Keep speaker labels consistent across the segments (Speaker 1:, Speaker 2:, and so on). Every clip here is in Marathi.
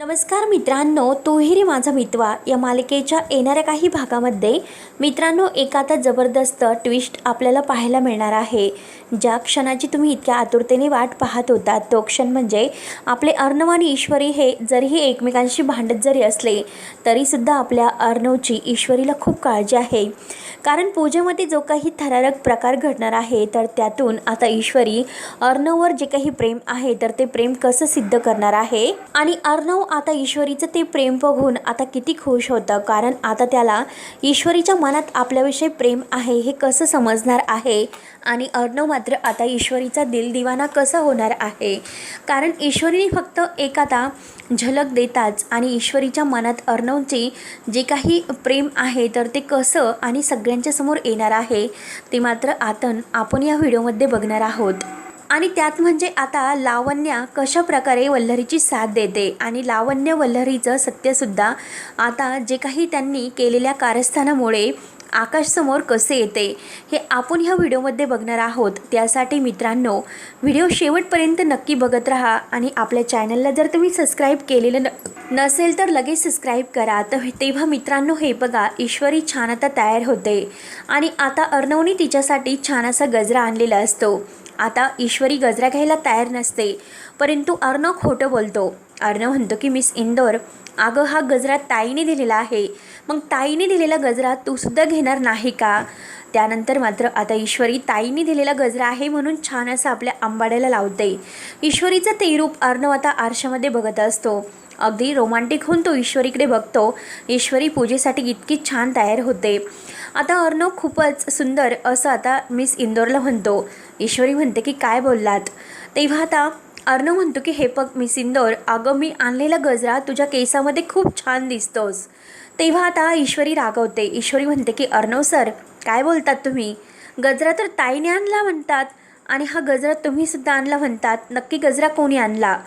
Speaker 1: नमस्कार मित्रांनो तोहिरी माझा मितवा. या मालिकेच्या येणाऱ्या काही भागामध्ये मित्रांनो एक आता जबरदस्त ट्विस्ट आपल्याला पाहायला मिळणार आहे. ज्या क्षणाची तुम्ही इतक्या आतुरतेने वाट पाहत होता तो क्षण म्हणजे आपले अर्णव आणि ईश्वरी हे जरीही एकमेकांशी भांडत जरी असले तरीसुद्धा आपल्या अर्णवची ईश्वरीला खूप काळजी आहे. कारण पूजेमध्ये जो काही थरारक प्रकार घडणार आहे तर त्यातून आता ईश्वरी अर्णववर जे काही प्रेम आहे तर ते प्रेम कसं सिद्ध करणार आहे? आणि अर्णव आता ईश्वरीचं ते प्रेम बघून आता किती खुश होतं. कारण आता त्याला ईश्वरीच्या मनात आपल्याविषयी प्रेम आहे हे कसं समजणार आहे? आणि अर्णव मात्र आता ईश्वरीचा दिलदिवाना कसा होणार आहे? कारण ईश्वरीने फक्त एक आता झलक देताच आणि ईश्वरीच्या मनात अर्णवचे जे काही प्रेम आहे तर ते कसं आणि सगळ्यांच्या समोर येणार आहे ते मात्र आता आपण या व्हिडिओमध्ये बघणार आहोत. आणि त्यात म्हणजे आता लावण्या कशा प्रकारे वल्लरीची साथ देते आणि लावण्य वल्लरीचं सत्यसुद्धा आता जे काही त्यांनी केलेल्या कारस्थानामुळे आकाशसमोर कसे येते हे आपण ह्या व्हिडिओमध्ये बघणार आहोत. त्यासाठी मित्रांनो व्हिडिओ शेवटपर्यंत नक्की बघत राहा आणि आपल्या चॅनलला जर तुम्ही सबस्क्राईब केलेलं न नसेल तर लगेच सबस्क्राईब करा. तर तेव्हा मित्रांनो हे बघा ईश्वरी छान आता तयार होते. आणि आता अर्णवनी तिच्यासाठी छान असा गजरा आणलेला असतो. आता ईश्वरी गजरा घ्यायला तयार नसते. परंतु अर्णव खोटं बोलतो. अर्णव म्हणतो की मिस इंदोर अगं हा गजरा ताईने दिलेला आहे. मग ताईने दिलेला गजरा तू सुद्धा घेणार नाही का? त्यानंतर मात्र आता ईश्वरी ताईने दिलेला गजरा आहे म्हणून छान असं आपल्या आंबाड्याला लावते. ईश्वरीचं ते रूप अर्णव आता आरशामध्ये बघत असतो. अगदी रोमांटिक होऊन तो ईश्वरीकडे बघतो. ईश्वरी पूजेसाठी इतकी छान तयार होते. आता अर्णव खूपच सुंदर असं आता मिस इंदोरला म्हणतो. ईश्वरी म्हणते की काय बोललात? तेव्हा आता अर्णव म्हणतो की हे बघ मी सिंदोर अगं मी आणलेला गजरा तुझ्या केसामध्ये खूप छान दिसतोस. तेव्हा आता ईश्वरी रागवते. ईश्वरी म्हणते की अर्णव सर काय बोलतात तुम्ही? गजरा तर ताईने आणला म्हणतात आणि हा गजरा तुम्हीसुद्धा आणला म्हणतात. नक्की गजरा कोणी आणला?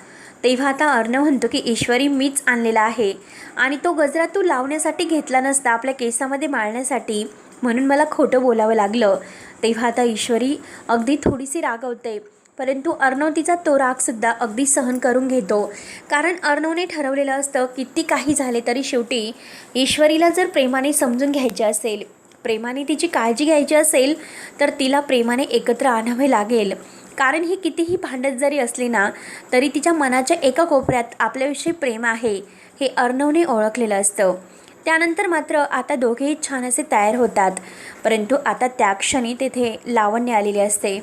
Speaker 1: तेव्हा आता अर्णव म्हणतो की ईश्वरी मीच आणलेला आहे. आणि तो गजरा तू लावण्यासाठी घेतला नसता आपल्या केसामध्ये माळण्यासाठी म्हणून मला खोटं बोलावं लागलं. तेव्हा आता ईश्वरी अगदी थोडीशी रागवते परंतु अर्णव तिचा तो रागसुद्धा अगदी सहन करून घेतो. कारण अर्णवने ठरवलेलं असतं किती काही झाले तरी शेवटी ईश्वरीला जर प्रेमाने समजून घ्यायचे असेल प्रेमाने तिची काळजी घ्यायची असेल तर तिला प्रेमाने एकत्र आणावे लागेल. कारण ही कितीही भांडत जरी असली ना तरी तिच्या मनाच्या एका कोपऱ्यात आपल्याविषयी प्रेम आहे हे अर्णवने ओळखलेलं असतं. त्यानंतर मात्र आता दोघेही छान असे तयार होतात परंतु आता त्या क्षणी तेथे लावण्य आलेली असते.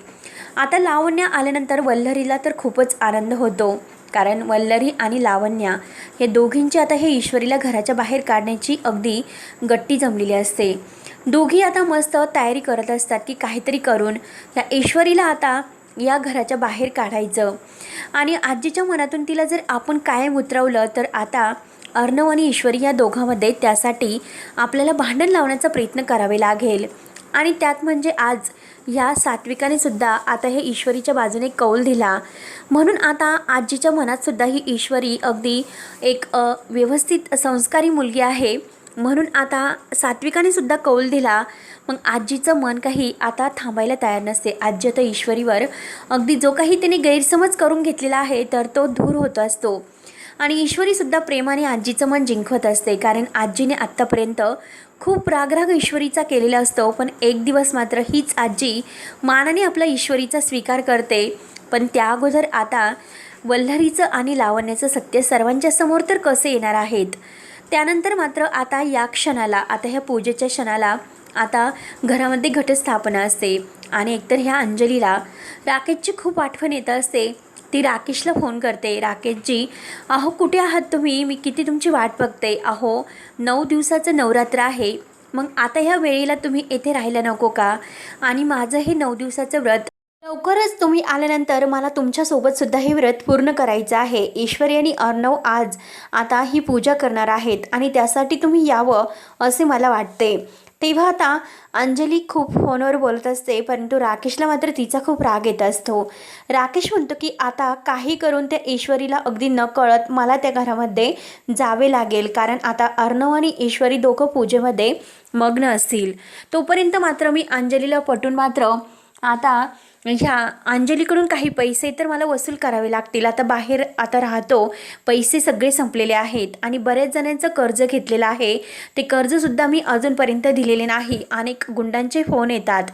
Speaker 1: आता लावण्य आल्यानंतर वल्लरीला तर खूपच आनंद होतो कारण वल्लरी आणि लावण्या हे दोघींची आता हे ईश्वरीला घराच्या बाहेर काढण्याची अगदी गट्टी जमलेली असते. दोघी आता मस्त तयारी करत असतात की काहीतरी करून या ईश्वरीला आता या घराच्या बाहेर काढायचं. आणि आजीच्या मनातून तिला जर आपण कायम उतरवलं तर आता अर्णव आणि ईश्वरी या दोघांमध्ये त्यासाठी आपल्याला भांडण लावण्याचा प्रयत्न करावे लागेल. आणि त्यात म्हणजे आज ह्या सात्विकाने सुद्धा आता हे ईश्वरीच्या बाजूने कौल दिला. म्हणून आता आजीच्या मनात सुद्धा ही ईश्वरी अगदी एक व्यवस्थित संस्कारी मुलगी आहे. म्हणून आता सात्विकाने सुद्धा कौल दिला. मग आजीचं मन काही आता थांबायला तयार नसते. आजी आता ईश्वरीवर. अगदी जो काही तिने गैरसमज करून घेतलेला आहे तर तो दूर होत असतो. आणि ईश्वरीसुद्धा प्रेमाने आजीचं मन जिंकवत असते. कारण आजीने आत्तापर्यंत खूप रागराग ईश्वरीचा केलेला असतो पण एक दिवस मात्र हीच आजी मानाने आपला ईश्वरीचा स्वीकार करते. पण त्या अगोदर आता वल्हारीचं आणि लावण्याचं सत्य सर्वांच्या समोर तर कसे येणार आहेत? त्यानंतर मात्र आता या क्षणाला आता ह्या पूजेच्या क्षणाला आता घरामध्ये घटस्थापना असते आणि एकतर ह्या अंजलीला राकेशची खूप आठवण येत असते. ती राकेशला फोन करते. राकेशजी अहो कुठे आहात तुम्ही? मी किती तुमची वाट बघते. अहो नऊ दिवसाचं नवरात्र आहे. मग आता ह्या वेळेला तुम्ही येथे राहायला नको का? आणि माझं हे नऊ दिवसाचं व्रत लवकरच तुम्ही आल्यानंतर मला तुमच्यासोबतसुद्धा हे व्रत पूर्ण करायचं आहे. ईश्वरी आणि अर्णव आज आता ही पूजा करणार आहेत आणि त्यासाठी तुम्ही यावं असे मला वाटते. तेव्हा आता अंजली खूप फोनवर बोलत असते परंतु राकेशला मात्र तिचा खूप राग येत असतो. राकेश म्हणतो की आता काही करून त्या ईश्वरीला अगदी न कळत मला त्या घरामध्ये जावे लागेल कारण आता अर्णव आणि ईश्वरी दोघं पूजेमध्ये मग्न असतील. तोपर्यंत मात्र मी अंजलीला पटून मात्र आता ह्या अंजलीकडून काही पैसे तर मला वसूल करावे लागतील. आता बाहेर आता राहतो. पैसे सगळे संपलेले आहेत आणि बऱ्याच जणांचं कर्ज घेतलेलं आहे. ते कर्जसुद्धा मी अजूनपर्यंत दिलेले नाही. अनेक गुंडांचे फोन येतात.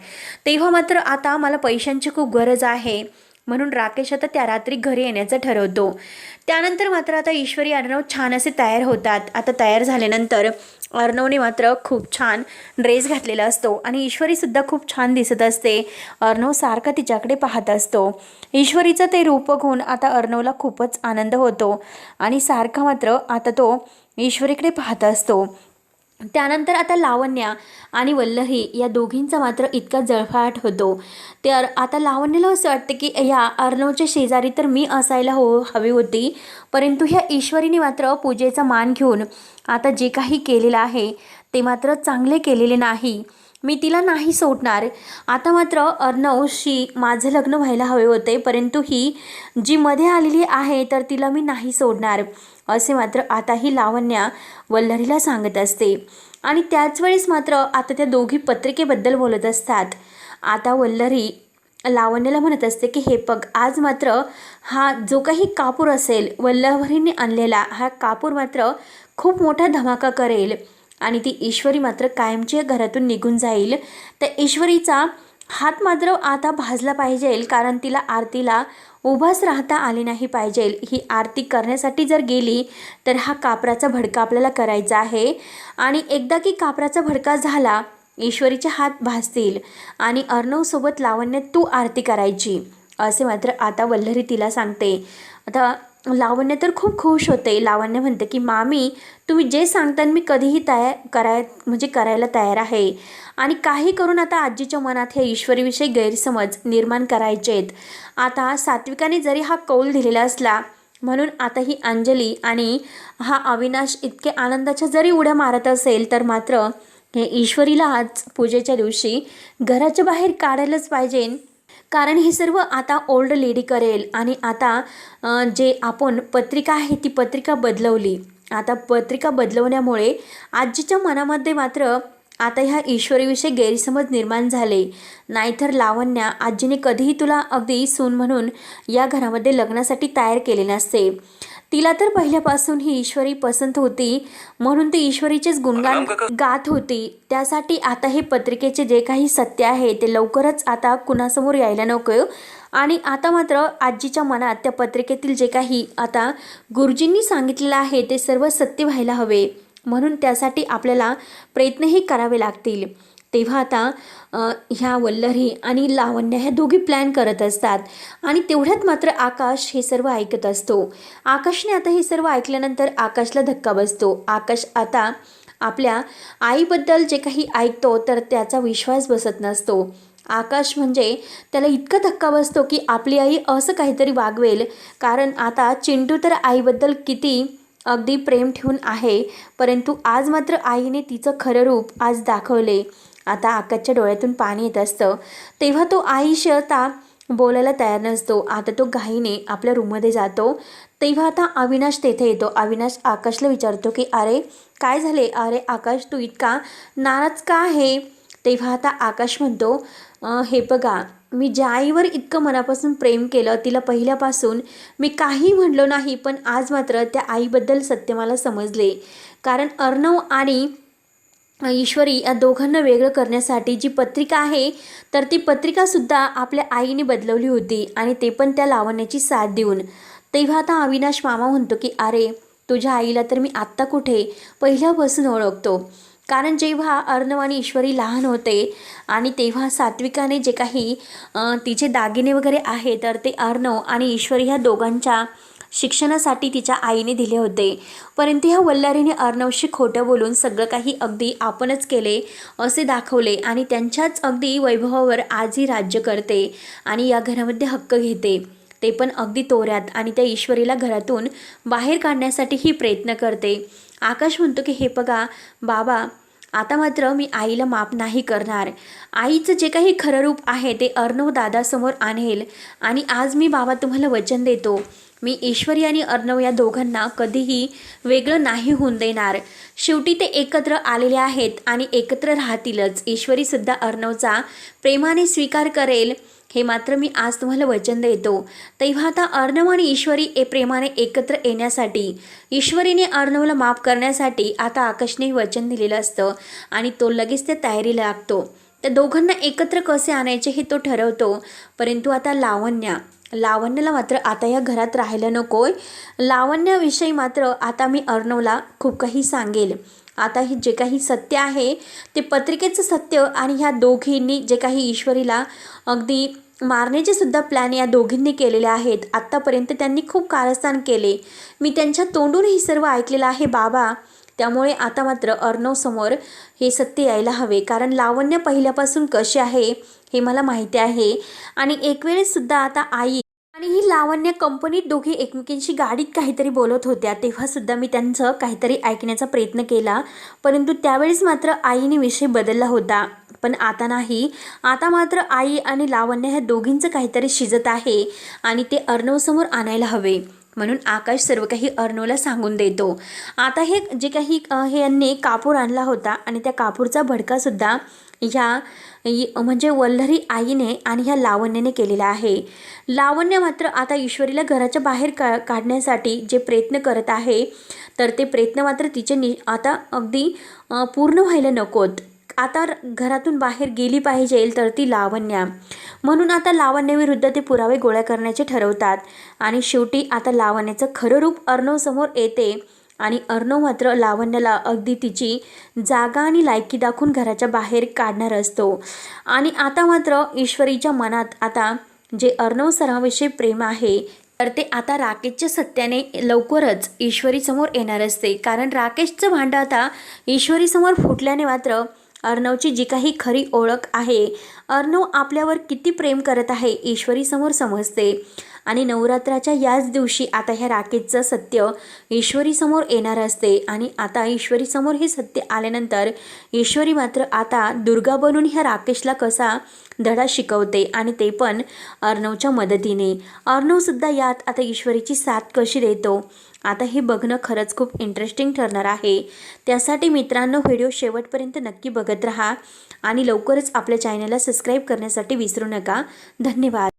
Speaker 1: तेव्हा मात्र आता मला पैशांची खूप गरज आहे. म्हणून राकेश आता त्या रात्री घरी येण्याचं ठरवतो. त्यानंतर मात्र आता ईश्वरी अर्णव छान असे तयार होतात. आता तयार झाल्यानंतर अर्णवने मात्र खूप छान ड्रेस घातलेला असतो आणि ईश्वरीसुद्धा खूप छान दिसत असते. अर्णव सारखा तिच्याकडे पाहत असतो. ईश्वरीचं ते रूप होऊन आता अर्णवला खूपच आनंद होतो आणि सारखा मात्र आता तो ईश्वरीकडे पाहत असतो. त्यानंतर आता लावण्या आणि वल्लही या दोघींचा मात्र इतका जळफाट होतो. तर आता लावण्याला असं वाटतं की ह्या अर्णवच्या शेजारी तर मी असायला हो हवी होती परंतु ह्या ईश्वरीने मात्र पूजेचा मान घेऊन आता जे काही केलेलं आहे ते मात्र चांगले केलेले नाही. मी तिला नाही सोडणार. आता मात्र अर्णवशी माझं लग्न व्हायला हवे होते परंतु ही जी मध्ये आलेली आहे तर तिला मी नाही सोडणार असे मात्र आता ही लावण्या वल्लरीला सांगत असते. आणि त्याच वेळेस मात्र आता त्या दोघी पत्रिकेबद्दल बोलत असतात. आता वल्लरी लावण्याला म्हणत असते की हे पग आज मात्र हा जो काही कापूर असेल वल्लभरीने आणलेला हा कापूर मात्र खूप मोठा धमाका करेल. आणि ती ईश्वरी मात्र कायमची घरातून निघून जाईल. तर ईश्वरीचा हात मात्र आता भाजला पाहिजे कारण तिला आरतीला उभाच राहता आली नाही पाहिजे. ही आरती करण्यासाठी जर गेली तर हा कापराचा भडका आपल्याला करायचा आहे. आणि एकदा की कापराचा भडका झाला ईश्वरीचे हात भासतील आणि अर्णवसोबत लावण्य तू आरती करायची असे मात्र आता वल्लरी तिला सांगते. आता लावण्य तर खूप खुश होते. लावण्य म्हणते की मामी तुम्ही जे सांगता मी कधीही तयार कराय म्हणजे करायला तयार आहे. आणि काही करून आता आजीच्या मनात हे ईश्वरीविषयी गैरसमज निर्माण करायचे आहेत आता सात्विकाने जरी हा कौल दिलेला असला म्हणून आता ही अंजली आणि हा अविनाश इतके आनंदाच्या जरी उड्या मारत असेल तर मात्र हे ईश्वरीला आज पूजेच्या दिवशी घराच्या बाहेर काढायलाच पाहिजे. कारण हे सर्व आता ओल्ड लेडी करेल आणि आता जे आपण पत्रिका आहे ती पत्रिका बदलवली. आता पत्रिका बदलवण्यामुळे आजीच्या मनामध्ये मात्र आता ह्या ईश्वरीविषयी गैरसमज निर्माण झाले. नाहीतर लावण्या आजीने कधीही तुला अगदी सून म्हणून या घरामध्ये लग्नासाठी तयार केले नसते. तिला तर पहिल्यापासून ही ईश्वरी पसंत होती म्हणून ती ईश्वरीचेच गुणगान गात होती. त्यासाठी आता हे पत्रिकेचे जे काही सत्य आहे ते लवकरच आता कुणासमोर यायला नको. आणि आता मात्र आजीच्या मनात त्या पत्रिकेतील जे काही आता गुरुजींनी सांगितलेलं आहे ते सर्व सत्य व्हायला हवे. म्हणून त्यासाठी आपल्याला प्रयत्नही करावे लागतील. तेव्हा आता ह्या वल्लरी आणि लावण्य ह्या दोघी प्लॅन करत असतात. आणि तेवढ्यात मात्र आकाश हे सर्व ऐकत असतो. आकाशने आता हे सर्व ऐकल्यानंतर आकाशला धक्का बसतो. आकाश आता आपल्या आईबद्दल जे काही ऐकतो तर त्याचा विश्वास बसत नसतो. आकाश म्हणजे त्याला इतका धक्का बसतो की आपली आई असं काहीतरी वागवेल. कारण आता चिंटू तर आईबद्दल किती अगदी प्रेम ठेवून आहे परंतु आज मात्र आईने तिचं खरं रूप आज दाखवले. आता आकाशच्या डोळ्यातून पाणी येत असतं तेव्हा तो आईशी आता बोलायला तयार नसतो. आता तो घाईने आपल्या रूममध्ये जातो. तेव्हा आता अविनाश तेथे येतो. अविनाश आकाशला विचारतो की अरे काय झाले? अरे आकाश तू इतका नाराज का आहे? तेव्हा आता आकाश म्हणतो हे बघा मी ज्या आईवर इतकं मनापासून प्रेम केलं तिला पहिल्यापासून मी काही म्हणलो नाही पण आज मात्र त्या आईबद्दल सत्य मला समजले. कारण अर्णव आणि ईश्वरी या दोघांना वेगळं करण्यासाठी जी पत्रिका आहे तर ती पत्रिकासुद्धा आपल्या आईने बदलवली होती आणि ते पण त्या लावण्याची साथ देऊन. तेव्हा आता अविनाश मामा म्हणतो की अरे तुझ्या आईला तर मी आत्ता कुठे? पहिल्यापासून ओळखतो. कारण जेव्हा अर्णव आणि ईश्वरी लहान होते आणि तेव्हा सात्विकाने जे काही तिचे दागिने वगैरे आहे तर ते अर्णव आणि ईश्वरी ह्या दोघांच्या शिक्षणासाठी तिच्या आईने दिले होते. परंतु ह्या वल्लारीने अर्णवशी खोटं बोलून सगळं काही अगदी आपणच केले असे दाखवले आणि त्यांच्याच अगदी वैभवावर आजही राज्य करते आणि या घरामध्ये हक्क घेते. ते पण अगदी तोऱ्यात आणि त्या ईश्वरीला घरातून बाहेर काढण्यासाठीही प्रयत्न करते. आकाश म्हणतो की हे बघा बाबा आता मात्र मी आईला माफ नाही करणार. आईचं जे काही खरं रूप आहे ते अर्णव दादासमोर आणेल आणि आज मी बाबा तुम्हाला वचन देतो. मी ईश्वरी आणि अर्णव या दोघांना कधीही वेगळं नाही होऊन देणार. शेवटी ते एकत्र आलेले आहेत आणि एकत्र राहतीलच. ईश्वरीसुद्धा अर्णवचा प्रेमाने स्वीकार करेल. हे मात्र मी आज तुम्हाला वचन देतो. तेव्हा आता अर्णव आणि ईश्वरी ए प्रेमाने एकत्र येण्यासाठी ईश्वरीने अर्णवला माफ करण्यासाठी आता आकाशने वचन दिलेलं असतं आणि तो लगेच त्या तयारीला लागतो. त्या दोघांना एकत्र कसे आणायचे हे तो ठरवतो. परंतु आता लावण्या लावण्याला मात्र आता या घरात राहायला नकोय. लावण्याविषयी मात्र आता मी अर्णवला खूप काही सांगेल. आता हे जे काही सत्य आहे ते पत्रिकेचं सत्य आणि ह्या दोघींनी जे काही ईश्वरीला अगदी मारण्याचे सुद्धा प्लॅन या दोघींनी केलेले आहेत. आत्तापर्यंत त्यांनी खूप कारस्थान केले. मी त्यांच्या तोंडून हे सर्व ऐकलेलं आहे बाबा. त्यामुळे आता मात्र अर्णवसमोर हे सत्य यायला हवे. कारण लावण्य पहिल्यापासून कसे आहे हे मला माहिती आहे. आणि एक वेळेससुद्धा आता आई आणि ही लावण्य कंपनीत दोघी एकमेकींशी गाडीत काहीतरी बोलत होत्या. तेव्हासुद्धा मी त्यांचं काहीतरी ऐकण्याचा प्रयत्न केला. परंतु त्यावेळेस मात्र आईने विषय बदलला होता. पण आता नाही. आता मात्र आई आणि लावण्य ह्या दोघींचं काहीतरी शिजत आहे आणि ते अर्णवसमोर आणायला हवे. म्हणून आकाश सर्व काही अर्णवला सांगून देतो. आता हे जे काही हे यांनी कापूर आणला होता आणि त्या कापूरचा भडकासुद्धा ह्या म्हणजे वल्लरी आईने आणि ह्या लावण्याने केलेला आहे. लावण्य मात्र आता ईश्वरीला घराच्या बाहेर का काढण्यासाठी जे प्रयत्न करत आहे तर ते प्रयत्न मात्र तिचे नि आता अगदी पूर्ण व्हायला नकोत. आता घरातून बाहेर गेली पाहिजे तर ती लावण्या. म्हणून आता लावण्याविरुद्ध ते पुरावे गोळा करण्याचे ठरवतात. आणि शेवटी आता लावण्याचं खरं रूप अर्णवसमोर येते. आणि अर्णव मात्र लावण्याला अगदी तिची जागा आणि लायकी दाखवून घराच्या बाहेर काढणार असतो. आणि आता मात्र ईश्वरीच्या मनात आता जे अर्णव सराविषयी प्रेम आहे तर ते आता राकेशच्या सत्याने लवकरच ईश्वरीसमोर येणार असते. कारण राकेशचं भांडं आता ईश्वरीसमोर फुटल्याने मात्र अर्णवची जी काही खरी ओळख आहे अर्णव आपल्यावर किती प्रेम करत आहे ईश्वरीसमोर समजते. आणि नवरात्राच्या याच दिवशी आता ह्या राकेशचं सत्य ईश्वरीसमोर येणार असते. आणि आता ईश्वरीसमोर हे सत्य आल्यानंतर ईश्वरी मात्र आता दुर्गा बनून ह्या राकेशला कसा धडा शिकवते आणि ते पण अर्णवच्या मदतीने. अर्णवसुद्धा यात आता ईश्वरीची साथ कशी देतो? आता हे बघणं खरंच खूप इंटरेस्टिंग ठरणार आहे. त्यासाठी मित्रांनो व्हिडिओ शेवटपर्यंत नक्की बघत राहा आणि लवकरच आपल्या चॅनलला सबस्क्राईब करण्यासाठी विसरू नका. धन्यवाद.